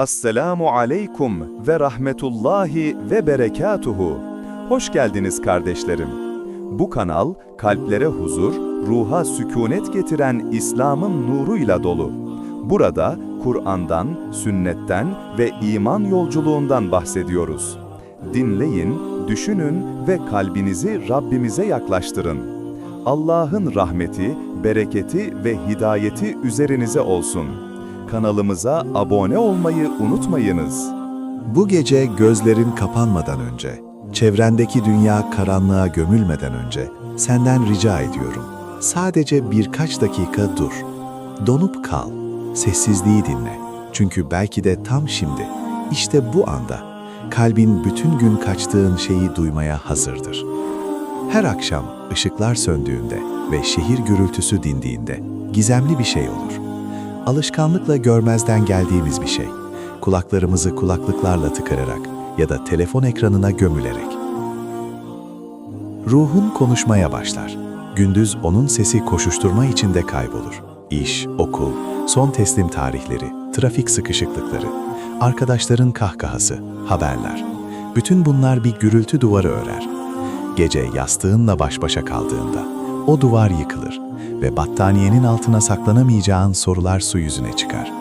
Assalamu aleykum ve rahmetullahi ve berekatuhu. Hoş geldiniz kardeşlerim. Bu kanal kalplere huzur, ruha sükunet getiren İslam'ın nuruyla dolu. Burada Kur'an'dan, sünnetten ve iman yolculuğundan bahsediyoruz. Dinleyin, düşünün ve kalbinizi Rabbimize yaklaştırın. Allah'ın rahmeti, bereketi ve hidayeti üzerinize olsun. Kanalımıza abone olmayı unutmayınız. Bu gece gözlerin kapanmadan önce, çevrendeki dünya karanlığa gömülmeden önce senden rica ediyorum. Sadece birkaç dakika dur. Donup kal. Sessizliği dinle. Çünkü belki de tam şimdi, işte bu anda kalbin bütün gün kaçtığın şeyi duymaya hazırdır. Her akşam ışıklar söndüğünde ve şehir gürültüsü dindiğinde gizemli bir şey olur. Alışkanlıkla görmezden geldiğimiz bir şey. Kulaklarımızı kulaklıklarla tıkararak ya da telefon ekranına gömülerek. Ruhun konuşmaya başlar. Gündüz onun sesi koşuşturma içinde kaybolur. İş, okul, son teslim tarihleri, trafik sıkışıklıkları, arkadaşların kahkahası, haberler. Bütün bunlar bir gürültü duvarı örer. Gece yastığınla baş başa kaldığında o duvar yıkılır ve battaniyenin altına saklanamayacağın sorular su yüzüne çıkar.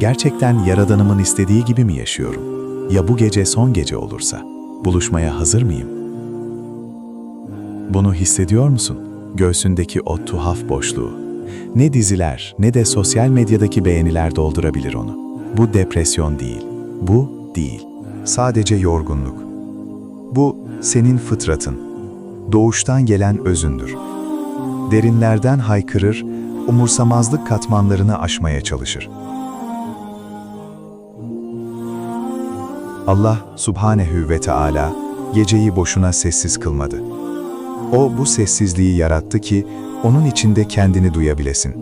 Gerçekten Yaradanımın istediği gibi mi yaşıyorum? Ya bu gece son gece olursa? Buluşmaya hazır mıyım? Bunu hissediyor musun? Göğsündeki o tuhaf boşluğu. Ne diziler ne de sosyal medyadaki beğeniler doldurabilir onu. Bu depresyon değil. Bu değil. Sadece yorgunluk. Bu senin fıtratın. Doğuştan gelen özündür. Derinlerden haykırır, umursamazlık katmanlarını aşmaya çalışır. Allah subhanehu ve Teala geceyi boşuna sessiz kılmadı. O bu sessizliği yarattı ki onun içinde kendini duyabilesin.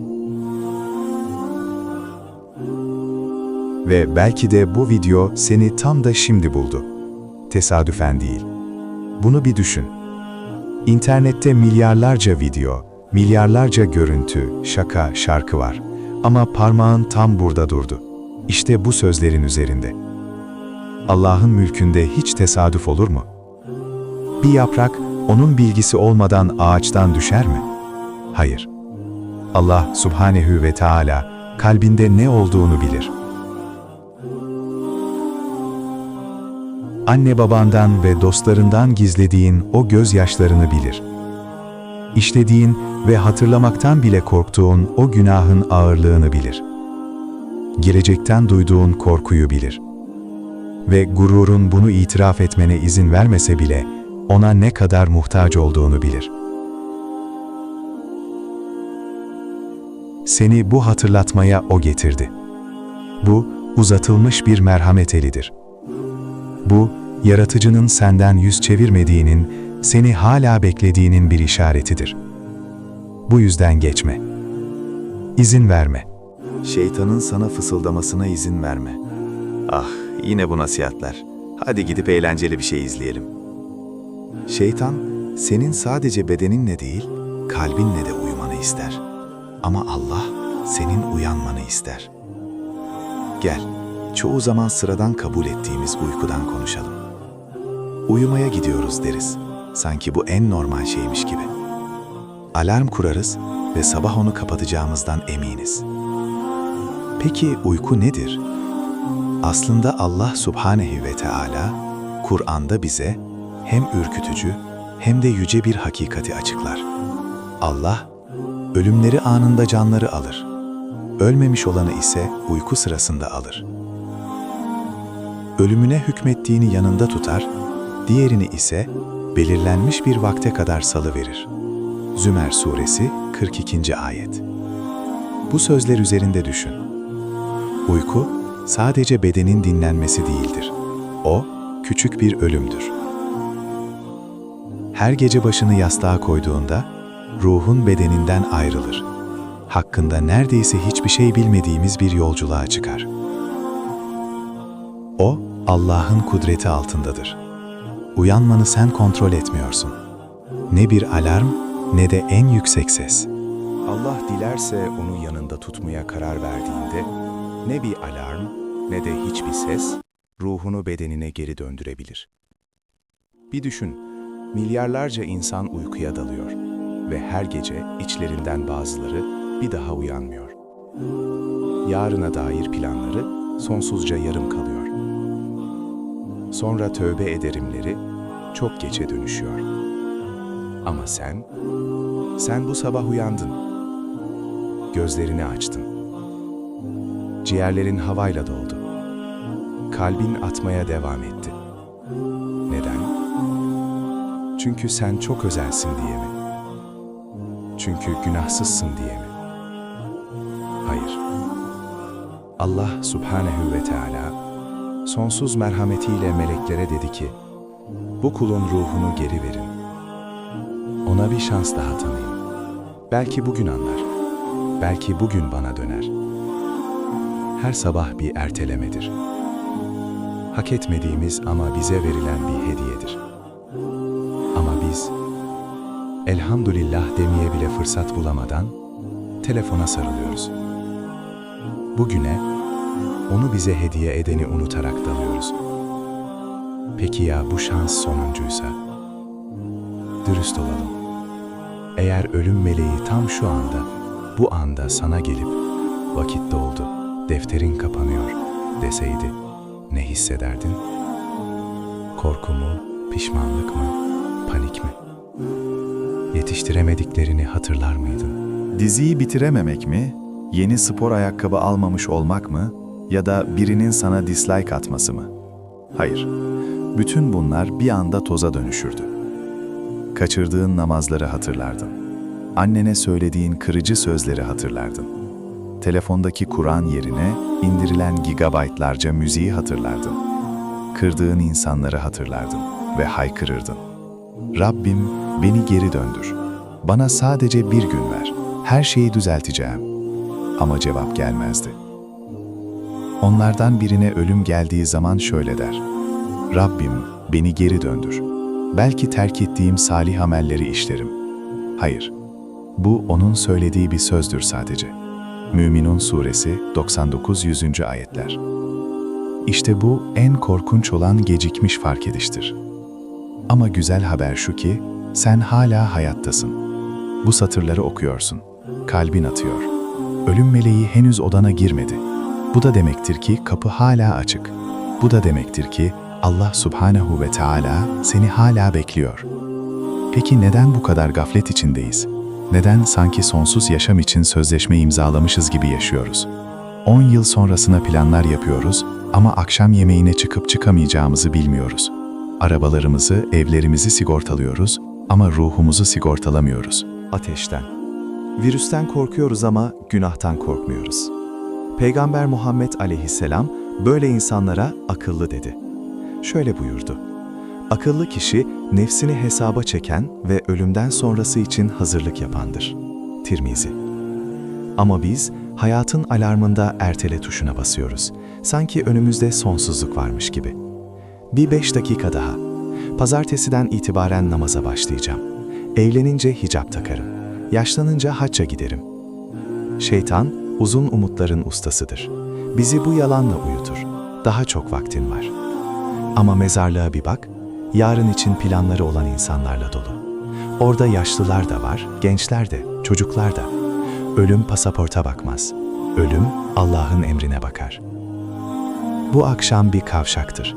Ve belki de bu video seni tam da şimdi buldu. Tesadüfen değil. Bunu bir düşün. İnternette milyarlarca video, milyarlarca görüntü, şaka, şarkı var. Ama parmağın tam burada durdu. İşte bu sözlerin üzerinde. Allah'ın mülkünde hiç tesadüf olur mu? Bir yaprak onun bilgisi olmadan ağaçtan düşer mi? Hayır. Allah subhanehu ve Teala kalbinde ne olduğunu bilir. Anne babandan ve dostlarından gizlediğin o gözyaşlarını bilir. İşlediğin ve hatırlamaktan bile korktuğun o günahın ağırlığını bilir. Gelecekten duyduğun korkuyu bilir. Ve gururun bunu itiraf etmene izin vermese bile ona ne kadar muhtaç olduğunu bilir. Seni bu hatırlatmaya o getirdi. Bu uzatılmış bir merhamet elidir. Bu, yaratıcının senden yüz çevirmediğinin, seni hala beklediğinin bir işaretidir. Bu yüzden geçme. İzin verme. Şeytanın sana fısıldamasına izin verme. Ah, yine bu nasihatler. Hadi gidip eğlenceli bir şey izleyelim. Şeytan, senin sadece bedeninle değil, kalbinle de uyumanı ister. Ama Allah, senin uyanmanı ister. Gel, çoğu zaman sıradan kabul ettiğimiz uykudan konuşalım. Uyumaya gidiyoruz deriz. Sanki bu en normal şeymiş gibi. Alarm kurarız ve sabah onu kapatacağımızdan eminiz. Peki uyku nedir? Aslında Allah Subhanehu ve Teala Kur'an'da bize hem ürkütücü hem de yüce bir hakikati açıklar. Allah ölümleri anında canları alır. Ölmemiş olanı ise uyku sırasında alır. Ölümüne hükmettiğini yanında tutar, diğerini ise belirlenmiş bir vakte kadar salıverir. Zümer Suresi 42. Ayet Bu sözler üzerinde düşün. Uyku, sadece bedenin dinlenmesi değildir. O, küçük bir ölümdür. Her gece başını yastığa koyduğunda, ruhun bedeninden ayrılır. Hakkında neredeyse hiçbir şey bilmediğimiz bir yolculuğa çıkar. O, Allah'ın kudreti altındadır. Uyanmanı sen kontrol etmiyorsun. Ne bir alarm ne de en yüksek ses. Allah dilerse onu yanında tutmaya karar verdiğinde Ne bir alarm ne de hiçbir ses ruhunu bedenine geri döndürebilir. Bir düşün, milyarlarca insan uykuya dalıyor ve her gece içlerinden bazıları bir daha uyanmıyor. Yarına dair planları sonsuzca yarım kalıyor. Sonra tövbe ederimleri çok geçe dönüşüyor. Ama sen, sen bu sabah uyandın. Gözlerini açtın. Ciğerlerin havayla doldu. Kalbin atmaya devam etti. Neden? Çünkü sen çok özelsin diye mi? Çünkü günahsızsın diye mi? Hayır. Allah subhanehu ve Teala sonsuz merhametiyle meleklere dedi ki, bu kulun ruhunu geri verin. Ona bir şans daha tanıyın. Belki bugün anlar. Belki bugün bana döner. Her sabah bir ertelemedir. Hak etmediğimiz ama bize verilen bir hediyedir. Ama biz elhamdülillah demeye bile fırsat bulamadan telefona sarılıyoruz. Bugüne onu bize hediye edeni unutarak dalıyoruz. Peki ya bu şans sonuncuysa? Dürüst olalım. Eğer ölüm meleği tam şu anda, bu anda sana gelip vakit doldu, defterin kapanıyor deseydi ne hissederdin? Korku mu, pişmanlık mı, panik mi? Yetiştiremediklerini hatırlar mıydın? Diziyi bitirememek mi? Yeni spor ayakkabı almamış olmak mı? Ya da birinin sana dislike atması mı? Hayır. Bütün bunlar bir anda toza dönüşürdü. Kaçırdığın namazları hatırlardın. Annene söylediğin kırıcı sözleri hatırlardın. Telefondaki Kur'an yerine indirilen gigabaytlarca müziği hatırlardın. Kırdığın insanları hatırlardın ve haykırırdın. Rabbim beni geri döndür. Bana sadece bir gün ver. Her şeyi düzelteceğim. Ama cevap gelmezdi. Onlardan birine ölüm geldiği zaman şöyle der. Rabbim beni geri döndür. Belki terk ettiğim salih amelleri işlerim. Hayır. Bu onun söylediği bir sözdür sadece. Müminun suresi 99-100. ayetler. İşte bu en korkunç olan gecikmiş fark ediştir. Ama güzel haber şu ki, sen hala hayattasın. Bu satırları okuyorsun. Kalbin atıyor. Ölüm meleği henüz odana girmedi. Bu da demektir ki kapı hala açık. Bu da demektir ki Allah subhanehu ve Teala seni hala bekliyor. Peki neden bu kadar gaflet içindeyiz? Neden sanki sonsuz yaşam için sözleşme imzalamışız gibi yaşıyoruz? 10 yıl sonrasına planlar yapıyoruz ama akşam yemeğine çıkıp çıkamayacağımızı bilmiyoruz. Arabalarımızı, evlerimizi sigortalıyoruz ama ruhumuzu sigortalamıyoruz. Ateşten. Virüsten korkuyoruz ama günahtan korkmuyoruz. Peygamber Muhammed aleyhisselam böyle insanlara akıllı dedi. Şöyle buyurdu. Akıllı kişi nefsini hesaba çeken ve ölümden sonrası için hazırlık yapandır. Tirmizi. Ama biz hayatın alarmında ertele tuşuna basıyoruz. Sanki önümüzde sonsuzluk varmış gibi. Bir beş dakika daha. Pazartesiden itibaren namaza başlayacağım. Evlenince hicap takarım. Yaşlanınca hacca giderim. Şeytan, uzun umutların ustasıdır. Bizi bu yalanla uyutur. Daha çok vaktin var. Ama mezarlığa bir bak, yarın için planları olan insanlarla dolu. Orada yaşlılar da var, gençler de, çocuklar da. Ölüm pasaporta bakmaz. Ölüm Allah'ın emrine bakar. Bu akşam bir kavşaktır.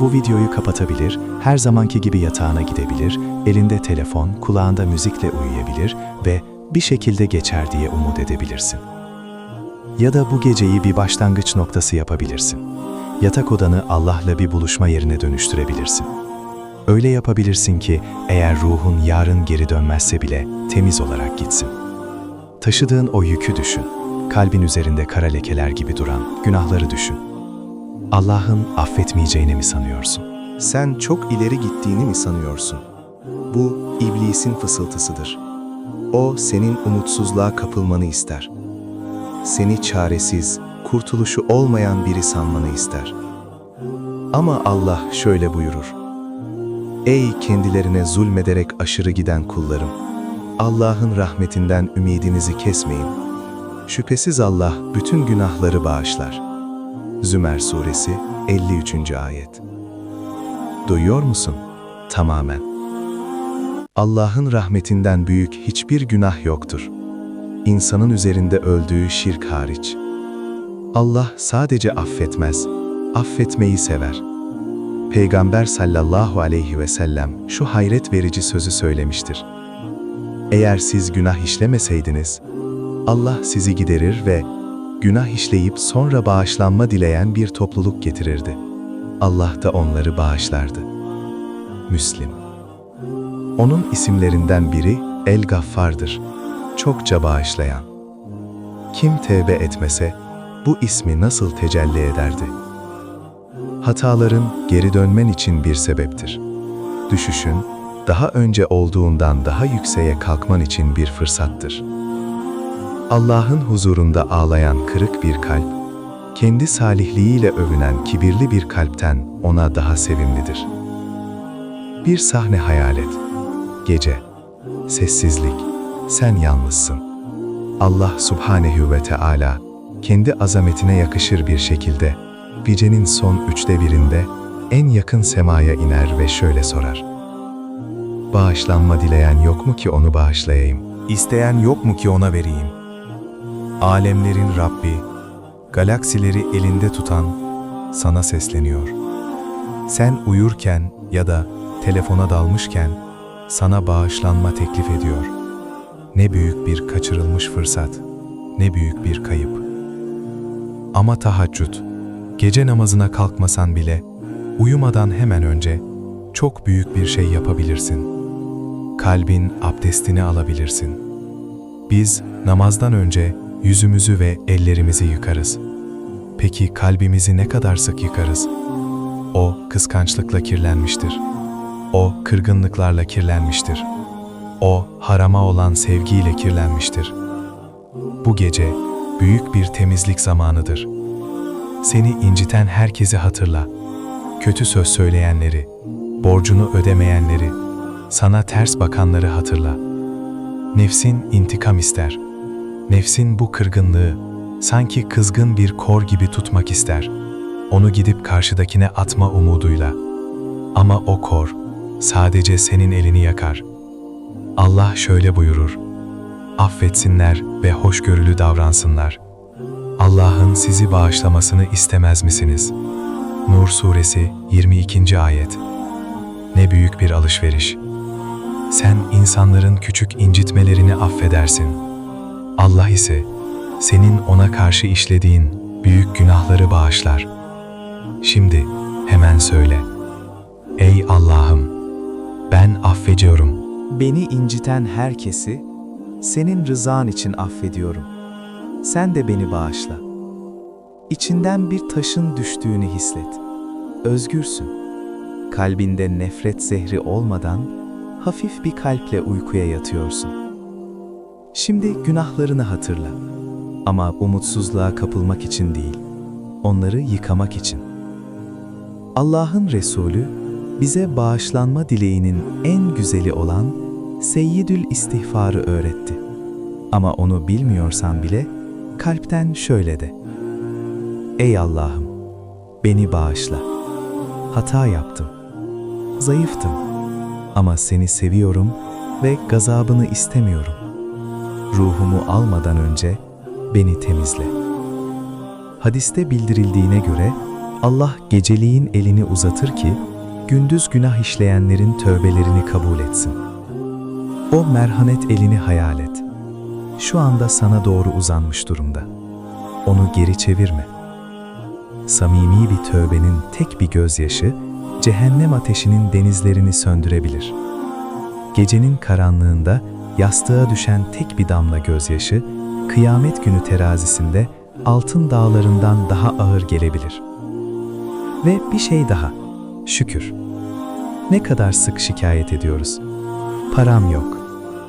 Bu videoyu kapatabilir, her zamanki gibi yatağına gidebilir, elinde telefon, kulağında müzikle uyuyabilir ve bir şekilde geçer diye umut edebilirsin. Ya da bu geceyi bir başlangıç noktası yapabilirsin. Yatak odanı Allah'la bir buluşma yerine dönüştürebilirsin. Öyle yapabilirsin ki eğer ruhun yarın geri dönmezse bile temiz olarak gitsin. Taşıdığın o yükü düşün. Kalbin üzerinde kara lekeler gibi duran günahları düşün. Allah'ın affetmeyeceğini mi sanıyorsun? Sen çok ileri gittiğini mi sanıyorsun? Bu iblisin fısıltısıdır. O senin umutsuzluğa kapılmanı ister. Seni çaresiz, kurtuluşu olmayan biri sanmanı ister. Ama Allah şöyle buyurur. Ey kendilerine zulmederek aşırı giden kullarım! Allah'ın rahmetinden ümidinizi kesmeyin. Şüphesiz Allah bütün günahları bağışlar. Zümer Suresi 53. Ayet Duyuyor musun? Tamamen. Allah'ın rahmetinden büyük hiçbir günah yoktur. İnsanın üzerinde öldüğü şirk hariç. Allah sadece affetmez, affetmeyi sever. Peygamber sallallahu aleyhi ve sellem şu hayret verici sözü söylemiştir. Eğer siz günah işlemeseydiniz, Allah sizi giderir ve günah işleyip sonra bağışlanma dileyen bir topluluk getirirdi. Allah da onları bağışlardı. Müslim Onun isimlerinden biri El Gaffar'dır. Çokça bağışlayan. Kim tevbe etmese bu ismi nasıl tecelli ederdi? Hataların geri dönmen için bir sebeptir. Düşüşün daha önce olduğundan daha yükseğe kalkman için bir fırsattır. Allah'ın huzurunda ağlayan kırık bir kalp, kendi salihliğiyle övünen kibirli bir kalpten ona daha sevimlidir. Bir sahne hayal et. Gece, sessizlik, sen yalnızsın. Allah subhanehu ve Teala kendi azametine yakışır bir şekilde gecenin son üçte birinde en yakın semaya iner ve şöyle sorar. Bağışlanma dileyen yok mu ki onu bağışlayayım? İsteyen yok mu ki ona vereyim? Alemlerin Rabbi, galaksileri elinde tutan sana sesleniyor. Sen uyurken ya da telefona dalmışken sana bağışlanma teklif ediyor. Ne büyük bir kaçırılmış fırsat, ne büyük bir kayıp. Ama tahaccüd, gece namazına kalkmasan bile uyumadan hemen önce çok büyük bir şey yapabilirsin. Kalbin abdestini alabilirsin. Biz namazdan önce yüzümüzü ve ellerimizi yıkarız. Peki kalbimizi ne kadar sık yıkarız? O kıskançlıkla kirlenmiştir. O kırgınlıklarla kirlenmiştir. O harama olan sevgiyle kirlenmiştir. Bu gece büyük bir temizlik zamanıdır. Seni inciten herkesi hatırla. Kötü söz söyleyenleri, borcunu ödemeyenleri, sana ters bakanları hatırla. Nefsin intikam ister. Nefsin bu kırgınlığı sanki kızgın bir kor gibi tutmak ister. Onu gidip karşıdakine atma umuduyla. Ama o kor sadece senin elini yakar. Allah şöyle buyurur. Affetsinler ve hoşgörülü davransınlar. Allah'ın sizi bağışlamasını istemez misiniz? Nur Suresi 22. Ayet Ne büyük bir alışveriş. Sen insanların küçük incitmelerini affedersin. Allah ise senin ona karşı işlediğin büyük günahları bağışlar. Şimdi hemen söyle. Ey Allah'ım, ben affediyorum. Beni inciten herkesi senin rızan için affediyorum. Sen de beni bağışla. İçinden bir taşın düştüğünü hisset. Özgürsün. Kalbinde nefret zehri olmadan hafif bir kalple uykuya yatıyorsun. Şimdi günahlarını hatırla. Ama umutsuzluğa kapılmak için değil, onları yıkamak için. Allah'ın Resulü bize bağışlanma dileğinin en güzeli olan Seyyidül İstihfar'ı öğretti. Ama onu bilmiyorsan bile kalpten şöyle de. Ey Allah'ım, beni bağışla. Hata yaptım. Zayıftım. Ama seni seviyorum ve gazabını istemiyorum. Ruhumu almadan önce beni temizle. Hadiste bildirildiğine göre Allah geceliğin elini uzatır ki gündüz günah işleyenlerin tövbelerini kabul etsin. O merhamet elini hayal et. Şu anda sana doğru uzanmış durumda. Onu geri çevirme. Samimi bir tövbenin tek bir gözyaşı, cehennem ateşinin denizlerini söndürebilir. Gecenin karanlığında yastığa düşen tek bir damla gözyaşı, kıyamet günü terazisinde altın dağlarından daha ağır gelebilir. Ve bir şey daha, şükür. Ne kadar sık şikayet ediyoruz. Param yok,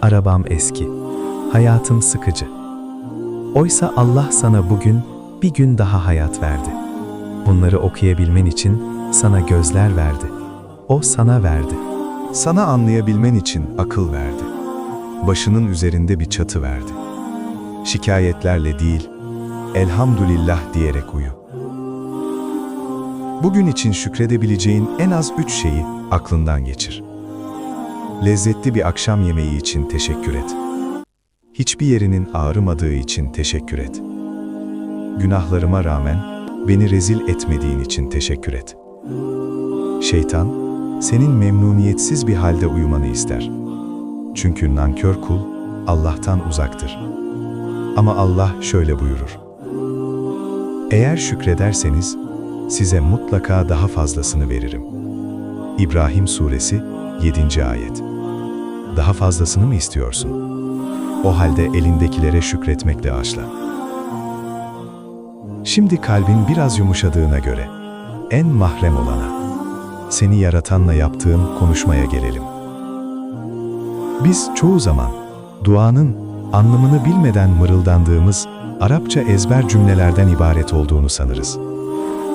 arabam eski, hayatım sıkıcı. Oysa Allah sana bugün bir gün daha hayat verdi. Bunları okuyabilmen için sana gözler verdi. O sana verdi. Sana anlayabilmen için akıl verdi. Başının üzerinde bir çatı verdi. şikayetlerle değil, elhamdülillah diyerek uyu. Bugün için şükredebileceğin en az üç şeyi aklından geçir. Lezzetli bir akşam yemeği için teşekkür et. Hiçbir yerinin ağrımadığı için teşekkür et. Günahlarıma rağmen beni rezil etmediğin için teşekkür et. Şeytan, senin memnuniyetsiz bir halde uyumanı ister. Çünkü nankör kul Allah'tan uzaktır. Ama Allah şöyle buyurur. Eğer şükrederseniz size mutlaka daha fazlasını veririm. İbrahim Suresi 7. Ayet Daha fazlasını mı istiyorsun? O halde elindekilere şükretmekle aşla. Şimdi kalbin biraz yumuşadığına göre en mahrem olana, seni yaratanla yaptığın konuşmaya gelelim. Biz çoğu zaman duanın anlamını bilmeden mırıldandığımız Arapça ezber cümlelerden ibaret olduğunu sanırız.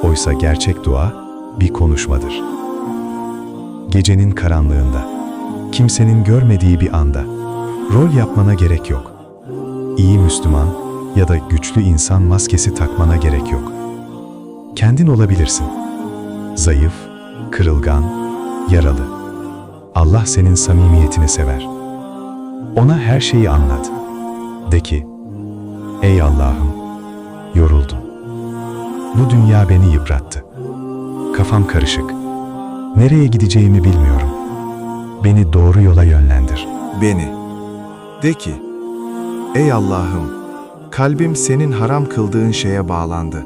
Oysa gerçek dua bir konuşmadır. Gecenin karanlığında, kimsenin görmediği bir anda, rol yapmana gerek yok. İyi Müslüman ya da güçlü insan maskesi takmana gerek yok. Kendin olabilirsin. Zayıf, kırılgan, yaralı. Allah senin samimiyetini sever. Ona her şeyi anlat. De ki, Ey Allah'ım, yoruldum. Bu dünya beni yıprattı. Kafam karışık. Nereye gideceğimi bilmiyorum. Beni doğru yola yönlendir. beni. De ki, ey Allah'ım, kalbim senin haram kıldığın şeye bağlandı.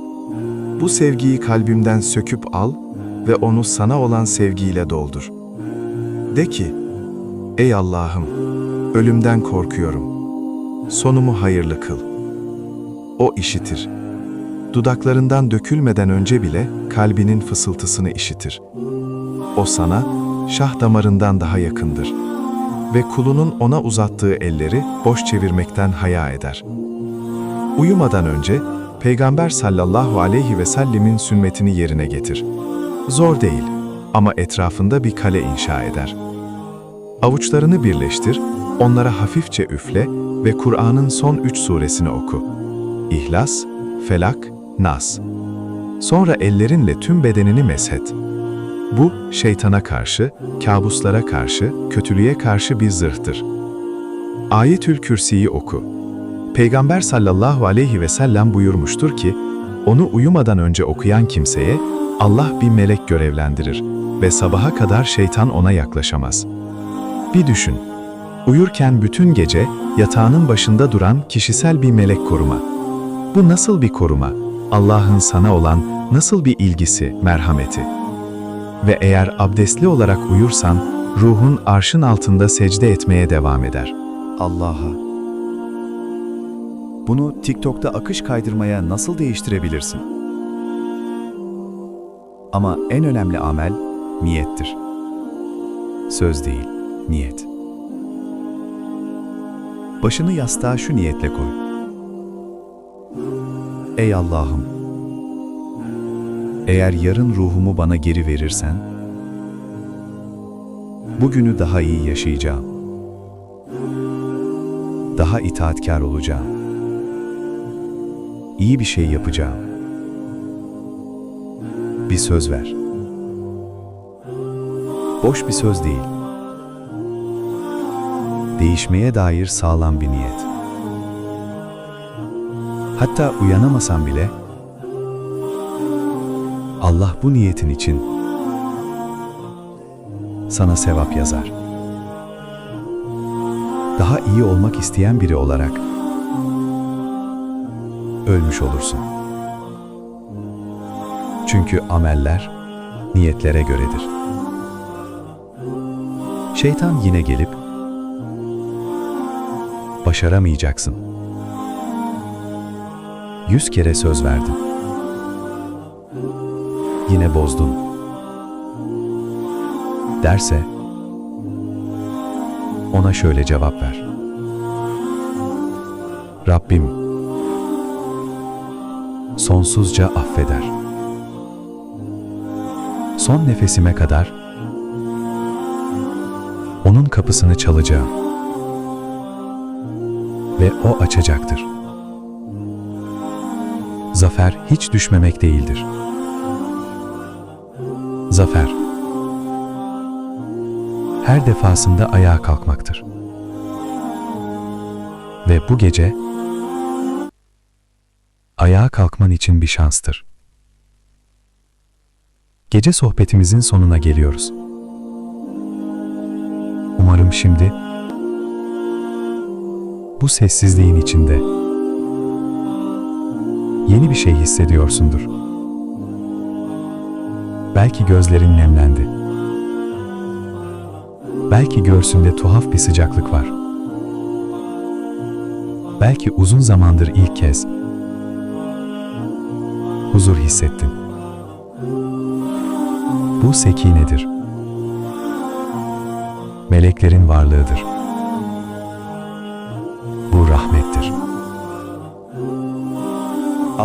Bu sevgiyi kalbimden söküp al ve onu sana olan sevgiyle doldur. De ki, ey Allah'ım, ölümden korkuyorum. Sonumu hayırlı kıl. O işitir. Dudaklarından dökülmeden önce bile kalbinin fısıltısını işitir. O sana şah damarından daha yakındır ve kulunun ona uzattığı elleri boş çevirmekten haya eder. Uyumadan önce Peygamber sallallahu aleyhi ve sellemin sünnetini yerine getir. Zor değil ama etrafında bir kale inşa eder. Avuçlarını birleştir, onlara hafifçe üfle ve Kur'an'ın son üç suresini oku. İhlas, Felak, Nas. Sonra ellerinle tüm bedenini meshet. Bu şeytana karşı, kabuslara karşı, kötülüğe karşı bir zırhtır. Ayetül Kürsi'yi oku. Peygamber sallallahu aleyhi ve sellem buyurmuştur ki, onu uyumadan önce okuyan kimseye Allah bir melek görevlendirir ve sabaha kadar şeytan ona yaklaşamaz. Bir düşün, uyurken bütün gece yatağının başında duran kişisel bir melek koruma. Bu nasıl bir koruma? Allah'ın sana olan nasıl bir ilgisi, merhameti? Ve eğer abdestli olarak uyursan, ruhun arşın altında secde etmeye devam eder. Allah'a. Bunu TikTok'ta akış kaydırmaya nasıl değiştirebilirsin? Ama en önemli amel niyettir. Söz değil, niyet. Başını yastığa şu niyetle koy. Ey Allah'ım! Eğer yarın ruhumu bana geri verirsen, bugünü daha iyi yaşayacağım. Daha itaatkar olacağım. İyi bir şey yapacağım. Bir söz ver. Boş bir söz değil. Değişmeye dair sağlam bir niyet. Hatta uyanamasan bile Allah bu niyetin için sana sevap yazar. Daha iyi olmak isteyen biri olarak ölmüş olursun. Çünkü ameller niyetlere göredir. Şeytan yine gelip başaramayacaksın. Yüz kere söz verdin. Yine bozdun. Derse ona şöyle cevap ver. Rabbim sonsuzca affeder. Son nefesime kadar onun kapısını çalacağım ve o açacaktır. Zafer hiç düşmemek değildir. Zafer her defasında ayağa kalkmaktır. Ve bu gece ayağa kalkman için bir şanstır. Gece sohbetimizin sonuna geliyoruz. Umarım şimdi bu sessizliğin içinde yeni bir şey hissediyorsundur. Belki gözlerin nemlendi. Belki göğsünde tuhaf bir sıcaklık var. Belki uzun zamandır ilk kez huzur hissettin. Bu sekinedir. Meleklerin varlığıdır.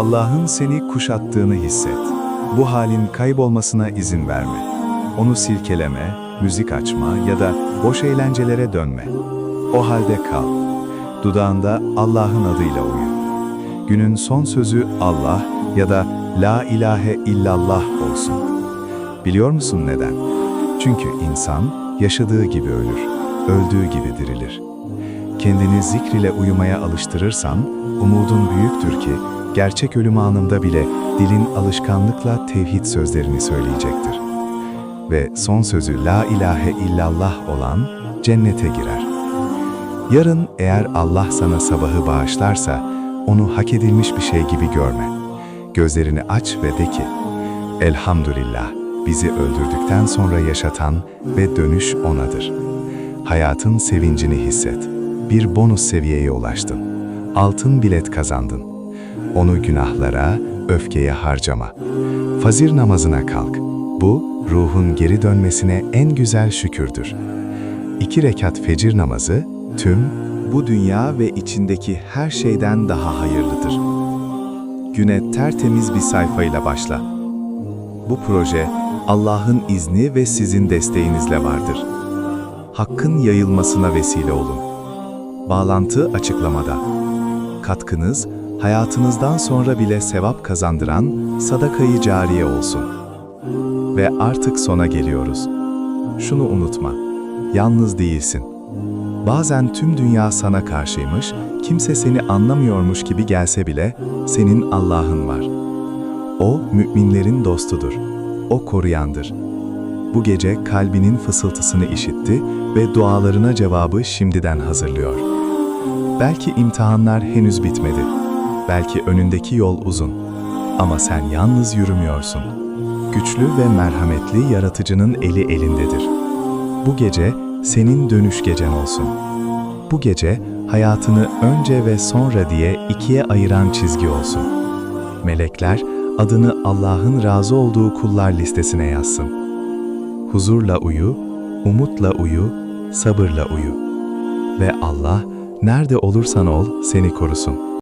Allah'ın seni kuşattığını hisset. Bu halin kaybolmasına izin verme. Onu silkeleme, müzik açma ya da boş eğlencelere dönme. O halde kal. Dudağında Allah'ın adıyla uyu. Günün son sözü Allah ya da La ilahe illallah olsun. Biliyor musun neden? Çünkü insan yaşadığı gibi ölür, öldüğü gibi dirilir. Kendini zikr ile uyumaya alıştırırsan, umudun büyüktür ki, gerçek ölüm anında bile dilin alışkanlıkla tevhid sözlerini söyleyecektir. Ve son sözü la ilahe illallah olan cennete girer. Yarın eğer Allah sana sabahı bağışlarsa, onu hak edilmiş bir şey gibi görme. Gözlerini aç ve de ki, Elhamdülillah, bizi öldürdükten sonra yaşatan ve dönüş O'nadır. Hayatın sevincini hisset. Bir bonus seviyeye ulaştın. Altın bilet kazandın. Onu günahlara, öfkeye harcama. Fazir namazına kalk. Bu, ruhun geri dönmesine en güzel şükürdür. İki rekat fecir namazı, tüm, bu dünya ve içindeki her şeyden daha hayırlıdır. Güne tertemiz bir sayfayla başla. Bu proje Allah'ın izni ve sizin desteğinizle vardır. Hakkın yayılmasına vesile olun. Bağlantı açıklamada. Katkınız hayatınızdan sonra bile sevap kazandıran sadakayı cariye olsun. Ve artık sona geliyoruz. Şunu unutma. Yalnız değilsin. Bazen tüm dünya sana karşıymış, kimse seni anlamıyormuş gibi gelse bile senin Allah'ın var. O müminlerin dostudur. O koruyandır. Bu gece kalbinin fısıltısını işitti ve dualarına cevabı şimdiden hazırlıyor. Belki imtihanlar henüz bitmedi. Belki önündeki yol uzun. Ama sen yalnız yürümüyorsun. Güçlü ve merhametli yaratıcının eli elindedir. Bu gece senin dönüş gecen olsun. Bu gece hayatını önce ve sonra diye ikiye ayıran çizgi olsun. Melekler adını Allah'ın razı olduğu kullar listesine yazsın. Huzurla uyu, umutla uyu, sabırla uyu. Ve Allah nerede olursan ol seni korusun.